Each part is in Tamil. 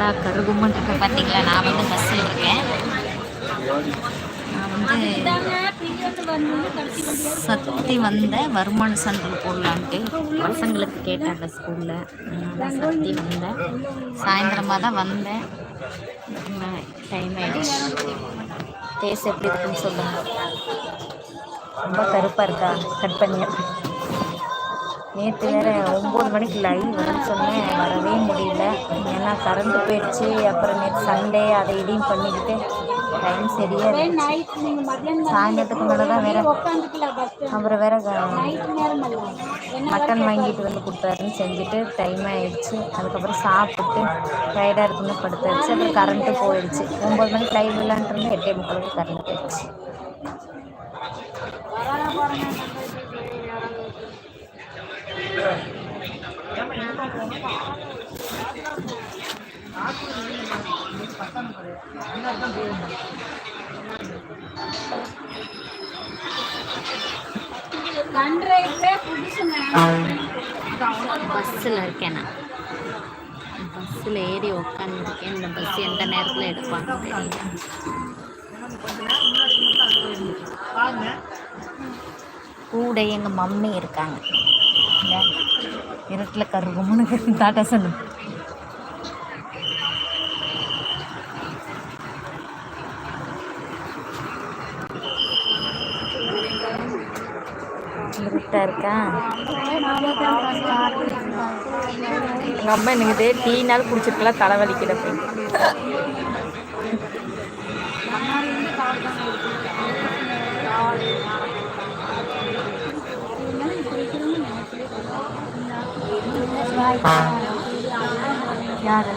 போடா கருகுமன் இப்போ பார்த்தீங்களா நான் வந்து பஸ்ஸில் இருக்கேன். நான் வந்து சக்தி வந்த வருமான சான்று போடலான்ட்டு பசங்களுக்கு கேட்டாங்க ஸ்கூலில் சக்தி வந்தேன் சாயந்தரமாக தான் வந்தேன். டைம் ஆயிடுச்சு. டேஸ்ட் எப்படி இருக்குன்னு சொல்லுங்கள் ரொம்ப கருப்பாக இருக்கா? கட் பண்ணி நேற்று வேற ஒம்பது மணிக்கு லைவ் வரும்னு சொன்னேன். வரவே முடியல. ஏன்னா கரண்ட் போயிடுச்சு. அப்புறம் நேற்று சண்டே அதை இதையும் பண்ணிக்கிட்டு டைம் சரியா இருந்துச்சு சாயந்தரத்துக்கு மேலே தான் வேற அப்புறம் வேற மட்டன் வாங்கிட்டு வந்து கொடுத்தாருன்னு செஞ்சுட்டு டைம் ஆயிடுச்சு. அதுக்கப்புறம் சாப்பிட்டு டயர்டாக இருக்குன்னு படுத்தாச்சு. அப்புறம் கரண்ட்டு போயிடுச்சு. ஒம்பது மணிக்கு லைவ் இருந்தால் எட்டே முக்காலுக்கு கரண்ட் போயிடுச்சு. பஸ்ஸில் இருக்கேன் நான். பஸ்ஸில் ஏறி உட்காந்துருக்கேன் இந்த பஸ் எந்த நேரத்தில் எடுப்பாங்க தெரியல. கூட எங்கள் மம்மி இருக்காங்க. இந்த இருட்டில் கருகுமுன்னு டாட்டா சொல்லு கரெக்டாக இருக்கா? எங்கள் அம்மா எனக்கு டீ நாள் குடிச்சிருக்கலாம் தலைவலிக்கிற அப்படின்னு. யாரு?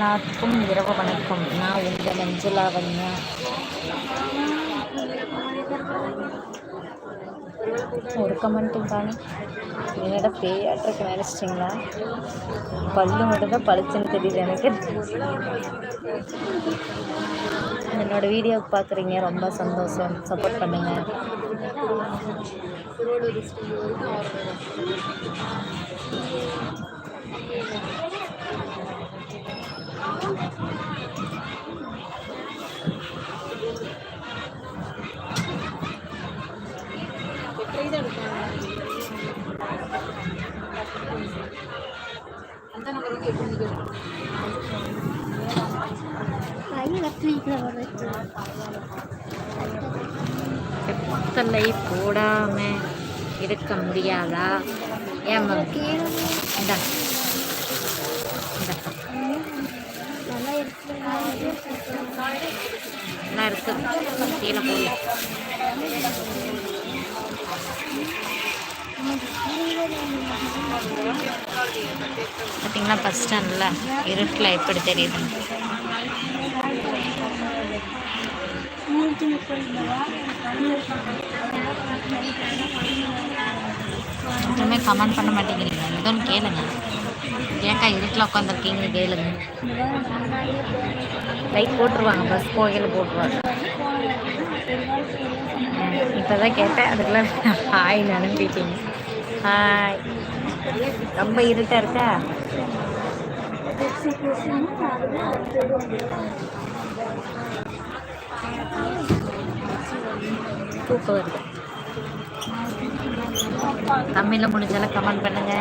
எல்லாத்துக்கும் இரவு வணக்கம். நான் உங்கள் மஞ்சுளா ஒரு கமெண்ட்டும் தானே என்னோட பேயாட்டுக்கு நினச்சிட்டிங்களா பல்லு மட்டும் தான் பளிச்சுன்னு தெரியுது எனக்கு. என்னோட வீடியோ பார்க்குறீங்க ரொம்ப சந்தோஷம். சப்போர்ட் பண்ணுங்கள் செப்பலை போடாம இருக்க முடியாதா? ஏன் மம்மி இந்தா. இந்தா. நல்லா இருக்கு. கீழே போடல பார்த்தீங்களா பஸ் ஸ்டாண்டில் இருட்டில் எப்படி தெரியுதுன்னு? ஒன்றுமே கமெண்ட் பண்ண மாட்டேங்கிறீங்க. ஒன்று கேளுங்க. ஏக்கா இருட்டில் உட்காந்துருக்கீங்க கேளுங்க. லைட் போட்டுருவாங்க. பஸ் போகையில் போட்டுருவாங்க. இப்போ தான் கேட்டேன். அதுக்குள்ள ஹாய் அனுப்பிட்டீங்க ஹாய் ரொம்ப இருட்டாக இருக்கா? தூக்கம் வருது. தமிழில் முடிஞ்சாலும் கமெண்ட் பண்ணுங்க.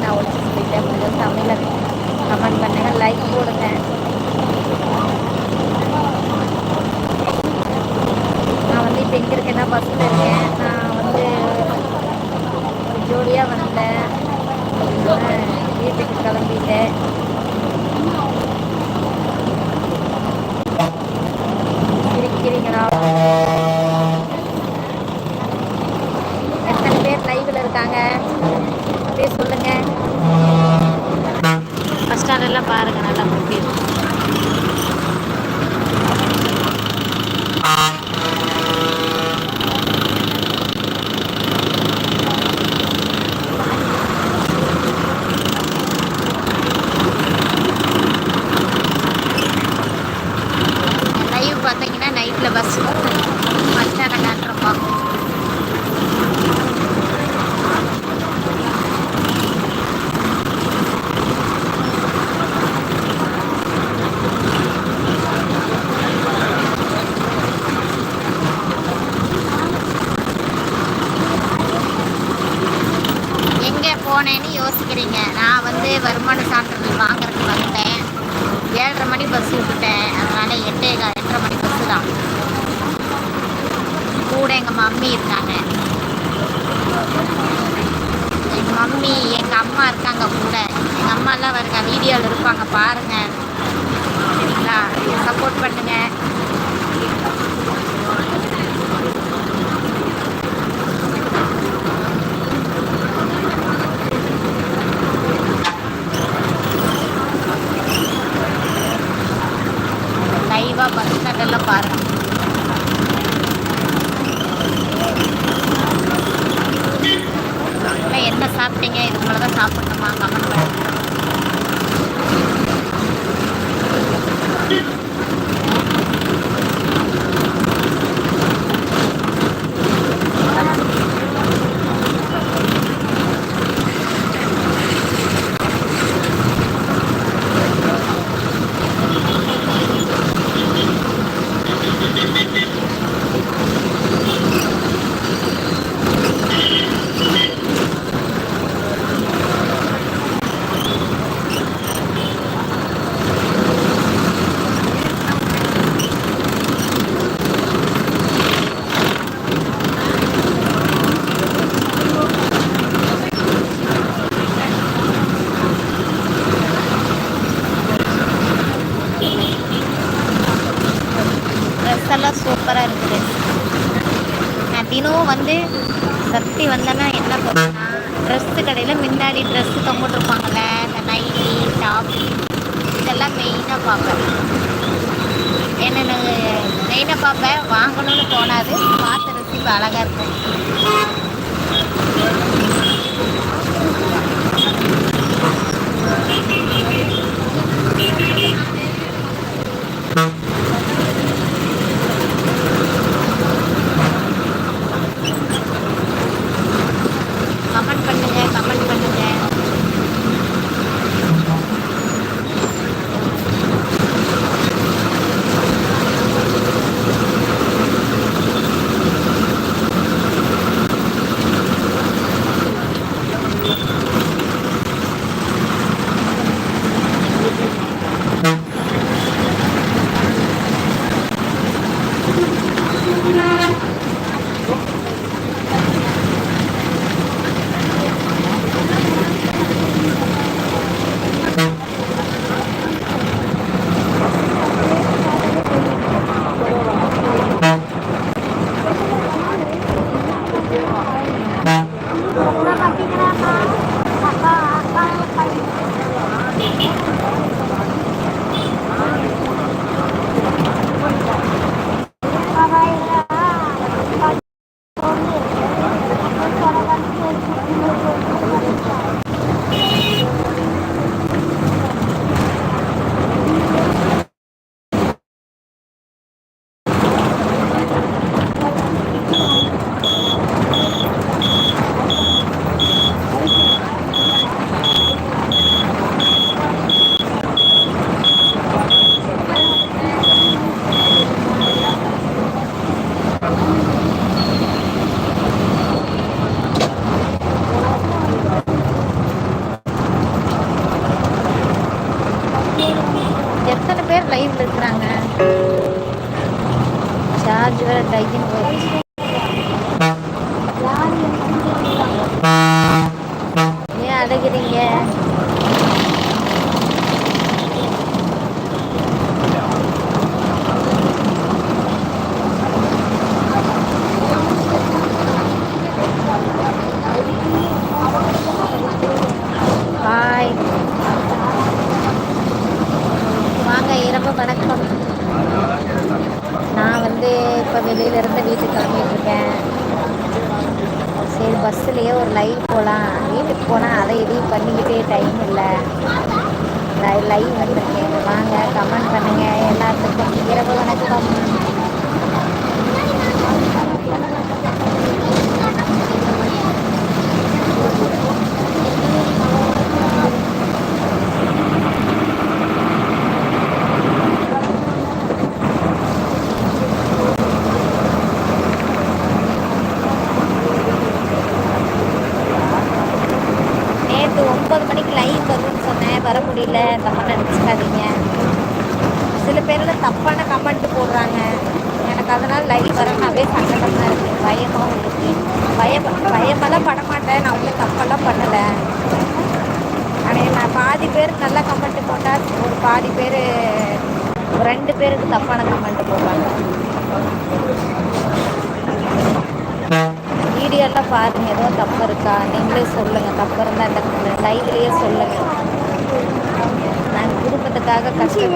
那我自。மம்மி இருக்காங்க எங்கள் மம்மி எங்கள் அம்மா இருக்காங்க கூட. எங்கள் அம்மாலாம் வருங்க வீடியோவில் இருப்பாங்க பாருங்கள் சரிங்களா? சப்போர்ட் பண்ணுங்கள் லைவாக பஸ் ஸ்டாண்டெல்லாம் பாருங்கள் 把那个 தெரியல தப்பாக நினச்சிக்காதீங்க சில பேரில் தப்பான கமெண்ட் போடுறாங்க. எனக்கு அதனால் லைவ் வரனாவே சங்கடமாக இருக்குது பயமாக இருக்குது பயம் பயமெல்லாம் பட மாட்டேன் நான் ஒன்றும் தப்பெல்லாம் பண்ணலை. ஆனால் நான் பாதி பேர் நல்ல கமெண்ட் போட்டால் ஒரு பாதி பேர் ரெண்டு பேருக்கு தப்பான கமெண்ட் போடுறாங்க வீடியோலாம் பாருங்க. ஏதோ தப்பு இருக்கா? நீங்களே சொல்லுங்கள் தப்பு இருந்தால் இந்த லைவ்லேயே சொல்லுங்கள் குடும்பத்துக்காக கஷ்டம்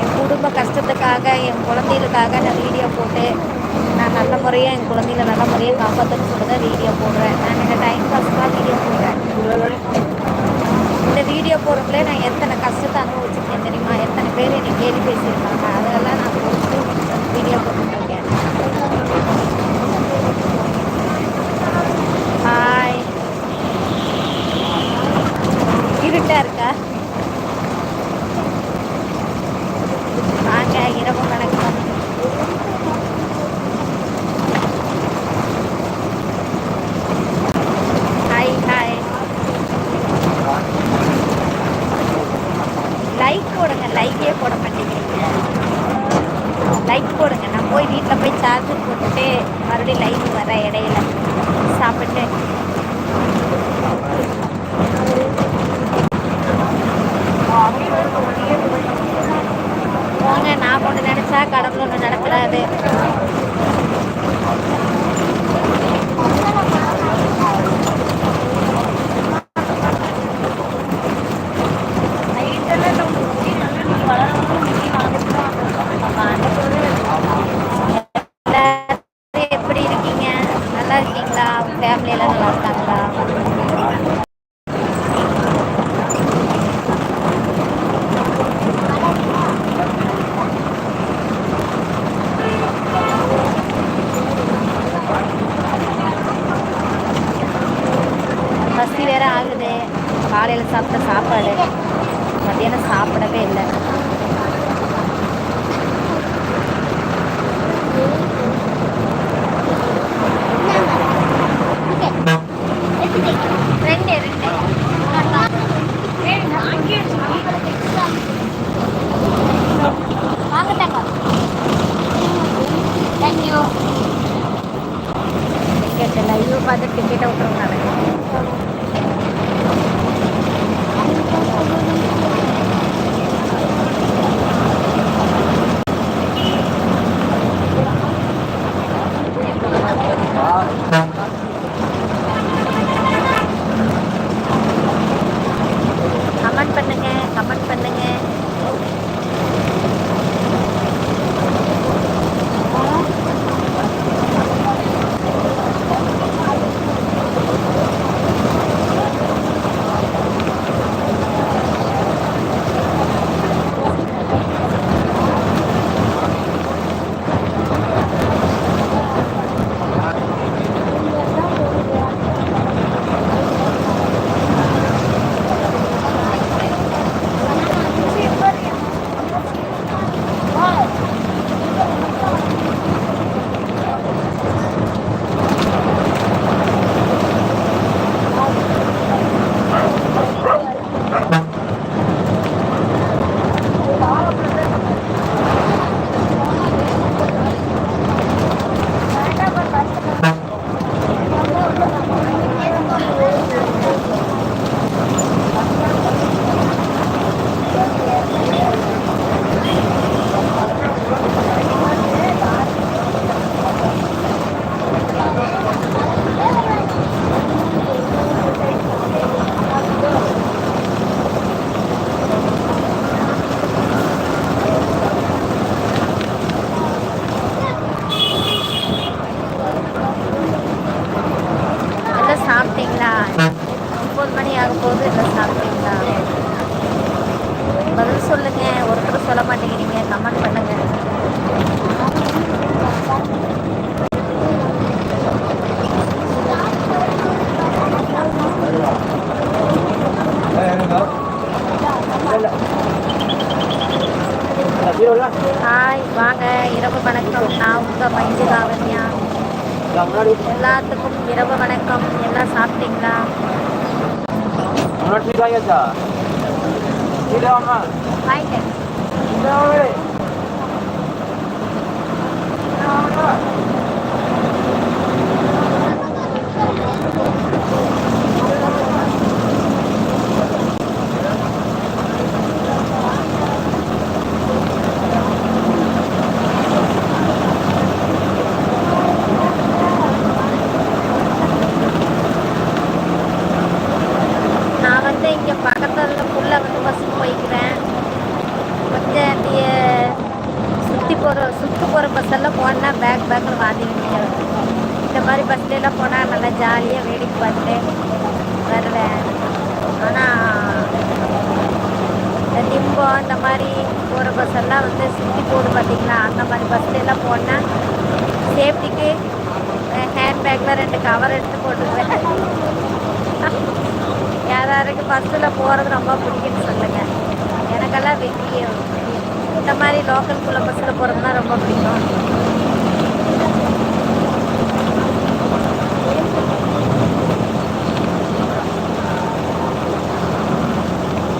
என் குடும்ப கஷ்டத்துக்காக என் குழந்தைகளுக்காக நான் வீடியோ போட்டு நான் நல்ல முறையாக என் குழந்தைகளை நல்ல முறையாக காப்பாற்றணும்னு சொல்லி தான் வீடியோ போடுறேன். நான் இந்த டைம் பாஸ்க்காக வீடியோ போடுறேன். இந்த வீடியோ போடுறதுல நான் எத்தனை கஷ்டத்தை அனுபவிச்சிருக்கேன் தெரியுமா? எத்தனை பேர் என்னை கேள்வி பேசியிருக்காங்க? அதெல்லாம் நான் போட்டு வீடியோ போட்டுருக்கேன் ஹாய் இருட்டாக இருக்கா? பதில் சொல்லுங்கள் ஒருத்தர் சொல்ல மாட்டேங்கிறீங்க. கமெண்ட் பண்ணுங்கள் ஹாய் வாங்க. இரவு வணக்கம். நான் உங்கள் மஞ்சளாவன்யா எல்லாத்துக்கும் இரவு வணக்கம். எல்லாம் சாப்பிட்டீங்களா? வாங்கிட்டேன் நான் சேஃப்டிக்கு ஹேண்ட் பேக்கில் ரெண்டு கவர் எடுத்து போட்டுக்குவேன் யாராருக்கு பஸ்ஸில் போகிறது ரொம்ப பிடிக்கும்னு சொல்லுங்கள் எனக்கெல்லாம் வெளியே இந்த மாதிரி லோக்கலுக்குள்ள பஸ்ஸில் போகிறதுனா ரொம்ப பிடிக்கும்.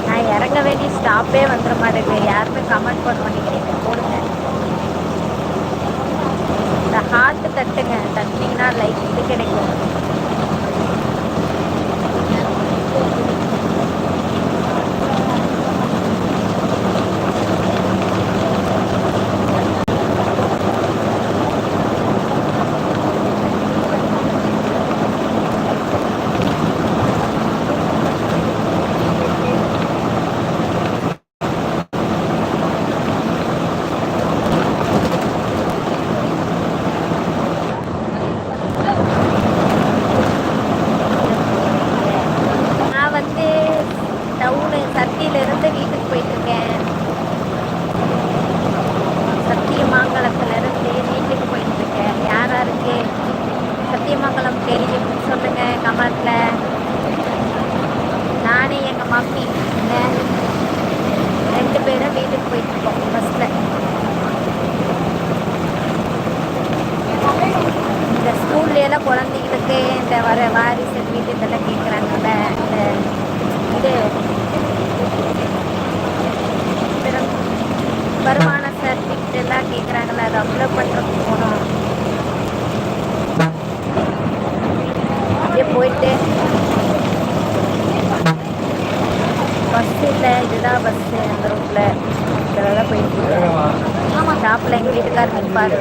நான் இறங்க வேண்டிய ஸ்டாப்பே வந்துட மாட்டேங்குது. யாருமே கமெண்ட் பண்ண மாட்டேங்கிறீங்க போடுங்க இந்த ஹார்ட் தட்டுங்க. தட்டினீங்கன்னா லைக் இது கிடைக்கும் நான் வந்து டவுனு சத்தியிலிருந்து வீட்டுக்கு போயிட்டுருக்கேன் சத்தியமங்கலத்துலேருந்து வீட்டுக்கு போயிட்டுருக்கேன் யார் யாருக்கு சத்தியமங்கலம் தெரியும் சொல்லுங்கள் கமெண்ட்டில் காஃபி ரெண்டு பேரும் வீட்டுக்கு போயிட்டுருக்கோம் பஸ்ஸில் இந்த ஸ்கூல்லையெல்லாம் குழந்தைங்களுக்கு இந்த வர வாரி சர்டிஃபிகேட் இதெல்லாம் கேட்குறாங்கல்ல இந்த இது. வருமான சர்டிஃபிகேட் எல்லாம் கேட்குறாங்கல்ல அதை அப்ளை பண்ணுறதுக்கு போகணும். அப்படியே போயிட்டு பஸ் இல்லை இதுதான் பஸ்ஸு அந்த ரூட்டில் இதில் தான் போயிட்டு ஆமாம் ஸ்டாப்பில் எங்கள் வீட்டுக்காரர் நிற்பார்